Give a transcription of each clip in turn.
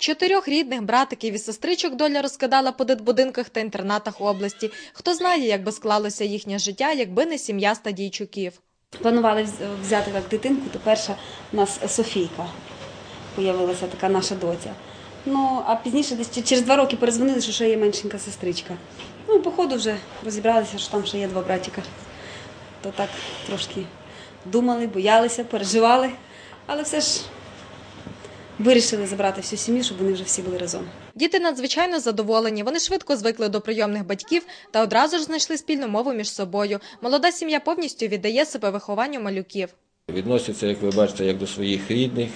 Чотирьох рідних братиків і сестричок доля розкидала по дитбудинках та інтернатах області. Хто знає, як би склалося їхнє життя, якби не сім'я стадійчуків. Планували взяти як дитинку, то перша у нас Софійка появилася така наша доця. Ну, а пізніше, десь через два роки перезвонили, що ще є меншенька сестричка. Ну, по ходу вже розібралися, що там ще є два братіка. То так трошки думали, боялися, переживали, але все ж вирішили забрати всю сім'ю, щоб вони вже всі були разом. Діти надзвичайно задоволені. Вони швидко звикли до прийомних батьків та одразу ж знайшли спільну мову між собою. Молода сім'я повністю віддає себе вихованню малюків. Відносяться, як ви бачите, як до своїх рідних.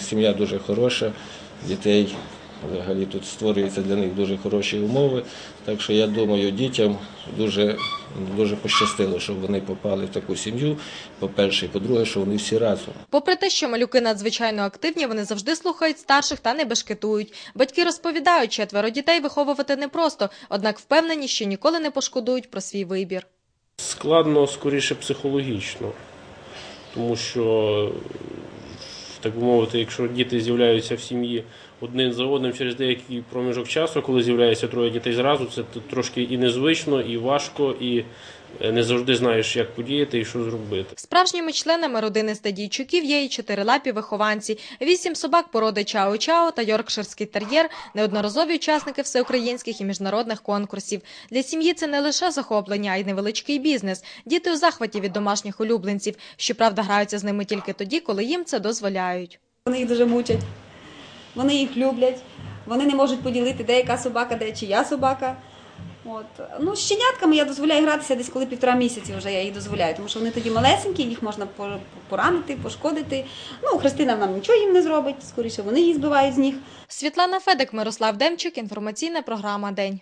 Сім'я дуже хороша, дітей взагалі тут створюються для них дуже хороші умови. Так що я думаю, дітям дуже, дуже пощастило, що вони попали в таку сім'ю. По-перше, і по-друге, що вони всі разом. Попри те, що малюки надзвичайно активні, вони завжди слухають старших та не бешкетують. Батьки розповідають, четверо дітей виховувати непросто, однак впевнені, що ніколи не пошкодують про свій вибір. Складно скоріше психологічно, тому що, так би мовити, якщо діти з'являються в сім'ї один за одним через деякий проміжок часу, коли з'являється троє дітей зразу, це трошки і незвично, і важко, і не завжди знаєш, як подіяти і що зробити. Справжніми членами родини стадійчуків є і чотирилапі вихованці, вісім собак породи Чао-Чао та Йоркширський тер'єр, неодноразові учасники всеукраїнських і міжнародних конкурсів. Для сім'ї це не лише захоплення, а й невеличкий бізнес. Діти у захваті від домашніх улюбленців. Щоправда, граються з ними тільки тоді, коли їм це дозволяють. Вони їх дуже мучать, вони їх люблять, вони не можуть поділити, де яка собака, де чия собака. От. Ну, з щенятками я дозволяю гратися десь коли півтора місяці вже я їх дозволяю, тому що вони тоді малесенькі, їх можна по- поранити, пошкодити. Ну, Христина нам нічого їм не зробить, скоріше вони її збивають з ніг. Світлана Федик, Мирослав Демчик, інформаційна програма День.